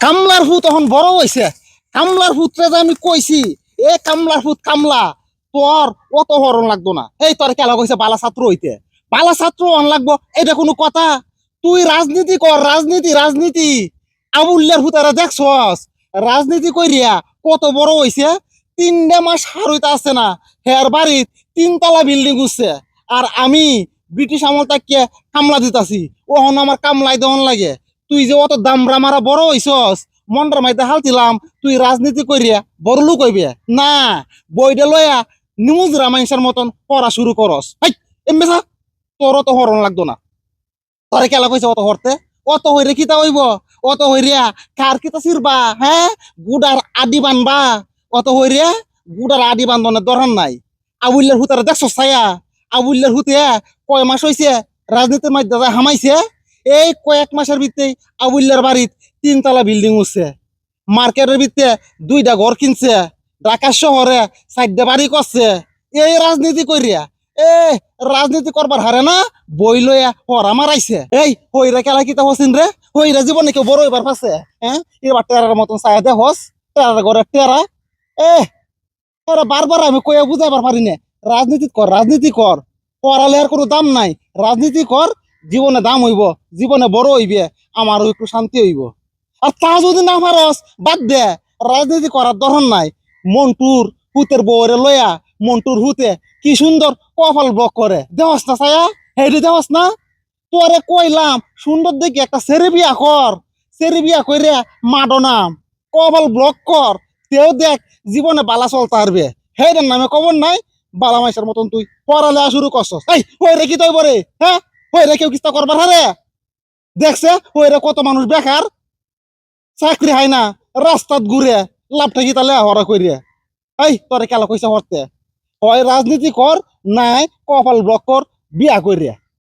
কামলার foot এখন বড় হয়েছে কামলার ফুটরে যে আমি কইছি, এ কামলার ফুট কামলা, তোর অত হরণ লাগতো না। এই তোর কেলা কইছে? বালা ছাত্র হইতে। বালা ছাত্র অন লাগবো এটা কোনো কথা? তুই রাজনীতি কর, রাজনীতি রাজনীতি। আবুল্লার ফুতারা দেখছস রাজনীতি কইরিয়া কত বড় হইছে? তিনটা মাস হার হইতে আসছে না। হের বাড়িত তিনতলা বিল্ডিং উঠছে। আর আমি ব্রিটিশ আমল তাকিয়ে কামলা দিতাছি। ওহন আমার কামলাই দেওয়ান লাগে। তুই যে অত দামরা মারা বড় হইছস মনটার মাইতে হালতিলাম তুই রাজনীতি করিয়া বড় লোক হইবে? না বইটা লয়া নিউজ রামাইন্সার মতন পড়া শুরু করস। হাই এমবেসা তোর অত হরণ লাগতো না। তোরে কেলা কইছে অত হরতে? অত হইরে কিতা হইব? অত হইরিয়া কার কিতা চিরবা হ্যাঁ গুডার আদি বানবা। অত হইরিয়া গুডার আদি বান্ধনের দরকার নাই। আবুল্লার হুতারে দেখছ ছায়া? আবুল্লার হুতে কয় মাস হইছে, রাজনীতির মাধ্যমে হামাইছে এই কয়েক মাসের ভিতরেই আবুল্লার বাড়িত তিনতলা বিল্ডিং উঠছে। মার্কেটের ভিত্তে দুইটা ঘর কিনছে। ঢাকা শহরে চারটা বাড়ি করছে। এই রাজনীতি করিয়া এ রাজনীতি করবার হারে না বই লইয়া হরা মারাইছে। এই হইরা খেলা কিতা হসিন রে? হইরা জীবনে কেউ বড় হইবার পাছে? হ্যাঁ? এবার টেরার মতন চায় দে হস। টেরার ঘরে টেরা। এ বারবার আমি কইয়া বুঝাইবার পারি না। রাজনীতি কর রাজনীতি কর। পড়ালেখার কোনো দাম নাই। রাজনীতি কর জীবনে দাম হইব, জীবনে বড় হইবে, আমারও একটু শান্তি হইব। আর তা যদি না পারস বাদ দে, রাজনীতি করার দরকার নাই। মন্টুর হুতের বউরে লয়া মন্টুর হুতে কি সুন্দর কপাল ব্লক করে। দেহস না ছায়া? হেডি দেহস না? তোরে কইলাম, সুন্দর দেখি একটা সেরে বিয়া কর। সেরে বিয়া কইরে মাডো নাম। কপাল ব্লক কর। তেও দেখ, জীবনে বালা চলতে পারবে হেডের নামে কবর নাই? বালা মাইসের মতন তুই পড়ালেখা শুরু করছস। এই হই রে, কি তৈ বরে হ্যাঁ? হই রে কেউ কিস্তা করবার হারে? দেখছে ওই রে কত মানুষ বেকার, চাকরি হয় না, রাস্তাত ঘুরে, লাভটা কি তাহলে হরা কইরে? এই, তোরে কেলা কইসা হরতে? হয় রাজনীতি কর, নাই কপাল ব্লক কর, বিয়া কইরে।